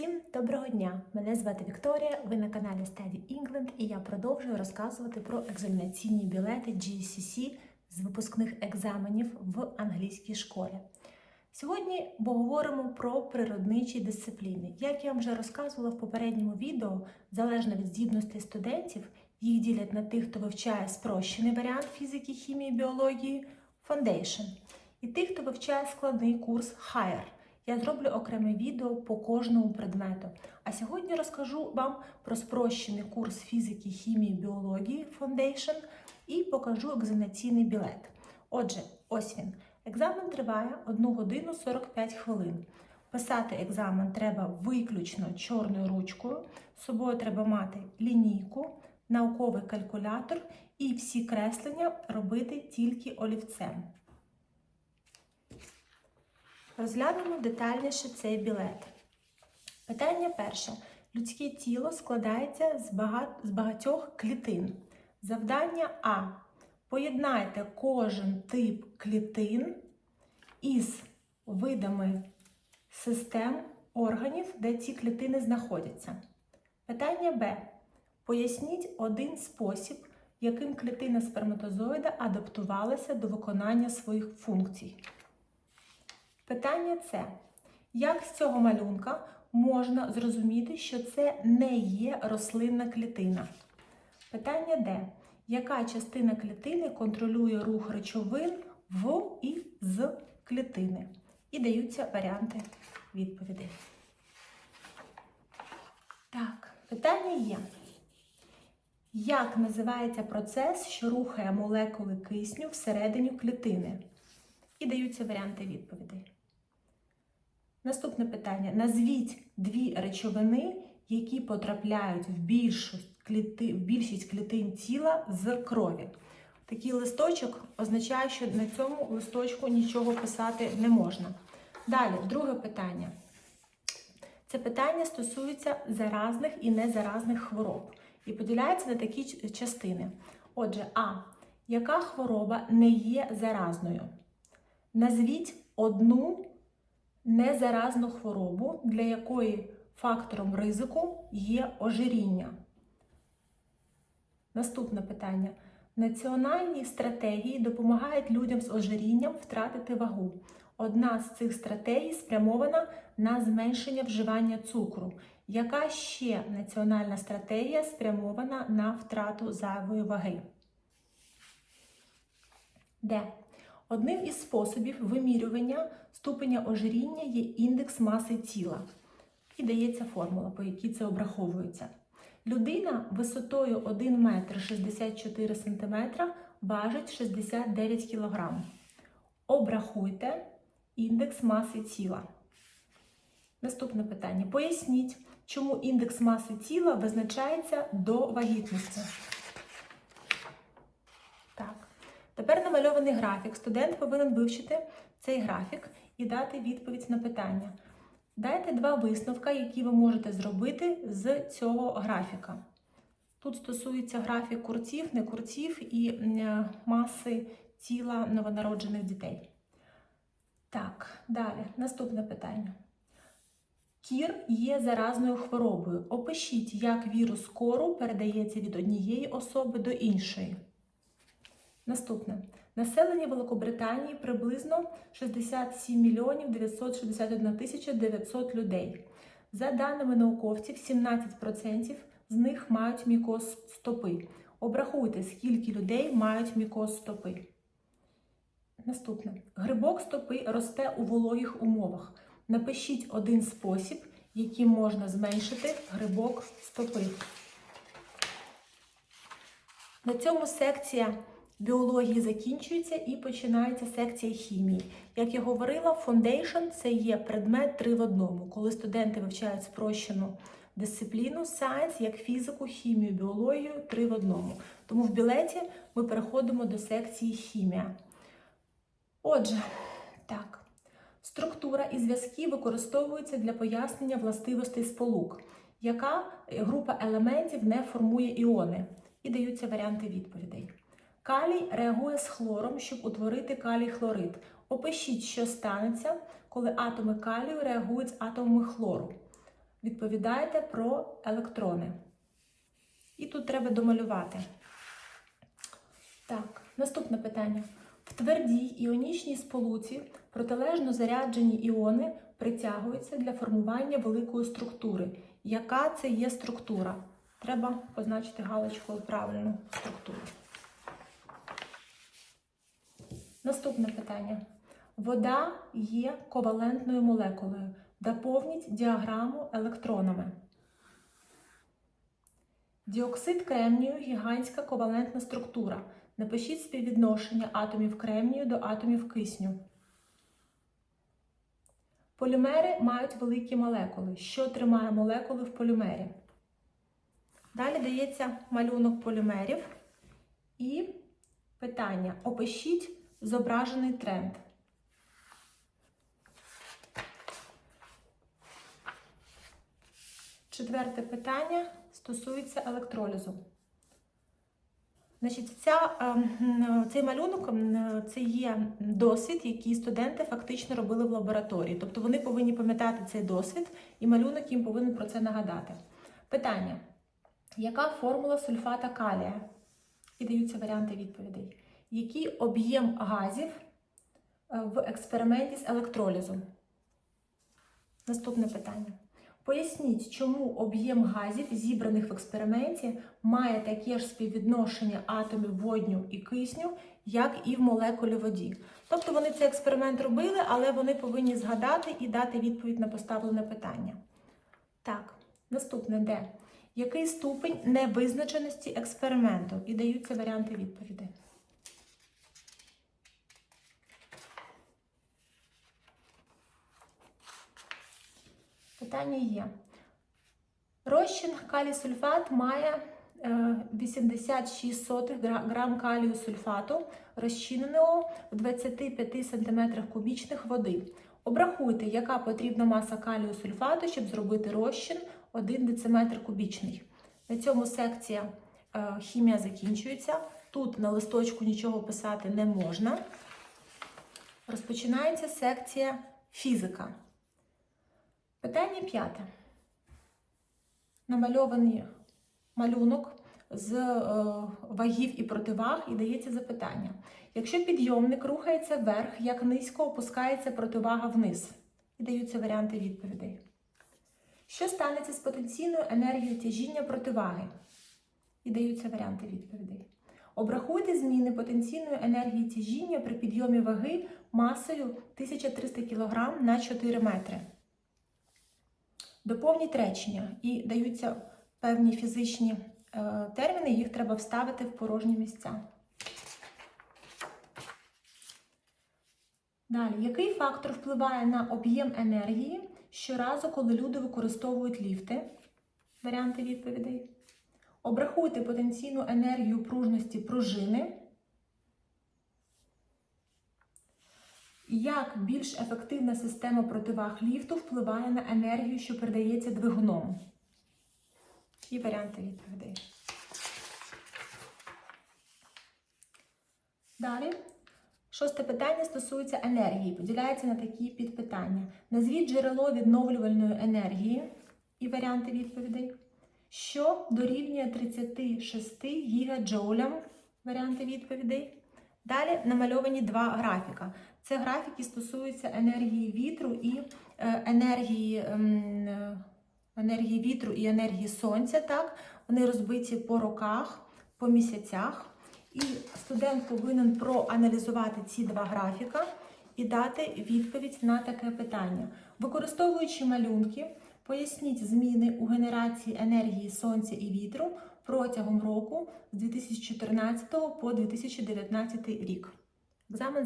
Всім доброго дня! Мене звати Вікторія. Ви на каналі Study England і я продовжую розказувати про екзаменаційні білети GCC з випускних екзаменів в англійській школі. Сьогодні поговоримо про природничі дисципліни. Як я вам вже розказувала в попередньому відео, залежно від здібностей студентів, їх ділять на тих, хто вивчає спрощений варіант фізики, хімії, біології Foundation, і тих, хто вивчає складний курс Higher. Я зроблю окреме відео по кожному предмету. А сьогодні розкажу вам про спрощений курс фізики, хімії, біології Foundation і покажу екзаменаційний білет. Отже, ось він. Екзамен триває 1 годину 45 хвилин. Писати екзамен треба виключно чорною ручкою. З собою треба мати лінійку, науковий калькулятор і всі креслення робити тільки олівцем. Розглянемо детальніше цей білет. Питання перше. Людське тіло складається з, багат... з багатьох клітин. Завдання А. Поєднайте кожен тип клітин із видами систем органів, де ці клітини знаходяться. Питання Б. Поясніть один спосіб, яким клітина сперматозоїда адаптувалася до виконання своїх функцій. Питання С. Як з цього малюнка можна зрозуміти, що це не є рослинна клітина? Питання Д. Яка частина клітини контролює рух речовин в і з клітини? І даються варіанти відповідей. Так, питання є. Як називається процес, що рухає молекули кисню всередині клітини? І даються варіанти відповідей. Наступне питання. Назвіть дві речовини, які потрапляють в більшість, кліти, в більшість клітин тіла з крові. Такий листочок означає, що на цьому листочку нічого писати не можна. Далі, друге питання. Це питання стосується заразних і незаразних хвороб. І поділяється на такі частини. Отже, А. Яка хвороба не є заразною? Назвіть одну незаразну хворобу, для якої фактором ризику є ожиріння. Наступне питання. Національні стратегії допомагають людям з ожирінням втратити вагу. Одна з цих стратегій спрямована на зменшення вживання цукру. Яка ще національна стратегія спрямована на втрату зайвої ваги? Де? Одним із способів вимірювання ступеня ожиріння є індекс маси тіла. І дається формула, по якій це обраховується. Людина висотою 1 метр 64 см важить 69 кг. Обрахуйте індекс маси тіла. Наступне питання. Поясніть, чому індекс маси тіла визначається до вагітності. Так. Тепер намальований графік. Студент повинен вивчити цей графік і дати відповідь на питання. Дайте два висновка, які ви можете зробити з цього графіка. Тут стосується графік курців, не курців і маси тіла новонароджених дітей. Так, далі, наступне питання. Кір є заразною хворобою. Опишіть, як вірус кору передається від однієї особи до іншої. Наступне. Населення Великобританії приблизно 67 мільйонів 961 тисяча 900 людей. За даними науковців, 17% з них мають мікоз стопи. Обрахуйте, скільки людей мають мікоз стопи. Наступне. Грибок стопи росте у вологих умовах. Напишіть один спосіб, яким можна зменшити грибок стопи. На цьому секція біології закінчується і починається секція хімії. Як я говорила, Foundation – це є предмет три в одному, коли студенти вивчають спрощену дисципліну Science, як фізику, хімію, біологію три в одному. Тому в білеті ми переходимо до секції хімія. Отже, так. Структура і зв'язки використовуються для пояснення властивостей сполук, яка група елементів не формує іони. І даються варіанти відповідей. Калій реагує з хлором, щоб утворити калій хлорид. Опишіть, що станеться, коли атоми калію реагують з атомами хлору. відповідаєте про електрони. І тут треба домалювати. Так, наступне питання. В твердій іонічній сполуці протилежно заряджені іони притягуються для формування великої структури. Яка це є структура? Треба позначити галочкою правильну структуру. Наступне питання. Вода є ковалентною молекулою. Доповніть діаграму електронами. Діоксид кремнію гігантська ковалентна структура. Напишіть співвідношення атомів кремнію до атомів кисню. Полімери мають великі молекули. Що тримає молекули в полімері? Далі дається малюнок полімерів і питання. Опишіть зображений тренд. Четверте питання стосується електролізу. Значить, ця, ем, цей малюнок ем, це є досвід, який студенти фактично робили в лабораторії. Тобто вони повинні пам'ятати цей досвід, і малюнок їм повинен про це нагадати. Питання: яка формула сульфата калія? І даються варіанти відповідей. Який об'єм газів е, в експерименті з електролізу? Наступне питання. Поясніть, чому об'єм газів, зібраних в експерименті, має таке ж співвідношення атомів водню і кисню, як і в молекулі воді. Тобто вони цей експеримент робили, але вони повинні згадати і дати відповідь на поставлене питання. Так, наступне де? Який ступень невизначеності експерименту? І даються варіанти відповідей. Питання є. Розчин калій-сульфат має е, 86 сотих грам калію сульфату, розчиненого в 25 см кубічних води. Обрахуйте, яка потрібна маса калію сульфату, щоб зробити розчин 1 дециметр кубічний. На цьому секція е, хімія закінчується. Тут на листочку нічого писати не можна. Розпочинається секція фізика. Питання п'яте. Намальований малюнок з е, вагів і противаг і дається запитання. Якщо підйомник рухається вверх, як низько опускається противага вниз? І даються варіанти відповідей. Що станеться з потенційною енергією тяжіння противаги? І даються варіанти відповідей. Обрахуйте зміни потенційної енергії тяжіння при підйомі ваги масою 1300 кг на 4 метри. Доповніть речення і даються певні фізичні е, терміни, їх треба вставити в порожні місця. Далі, який фактор впливає на об'єм енергії щоразу, коли люди використовують ліфти? Варіанти відповідей. Обрахуйте потенційну енергію пружності пружини. Як більш ефективна система противаг ліфту впливає на енергію, що передається двигуном? І варіанти відповідей. Далі. Шосте питання стосується енергії. Поділяється на такі підпитання. Назвіть джерело відновлювальної енергії і варіанти відповідей. Що дорівнює 36 гігаджоулям? Варіанти відповідей. Далі намальовані два графіка. Це графіки стосуються енергії вітру і е, енергії, ем, е, енергії вітру і енергії сонця. Так? Вони розбиті по роках, по місяцях. І студент повинен проаналізувати ці два графіка і дати відповідь на таке питання. Використовуючи малюнки, поясніть зміни у генерації енергії сонця і вітру протягом року з 2014 по 2019 рік. Екзамен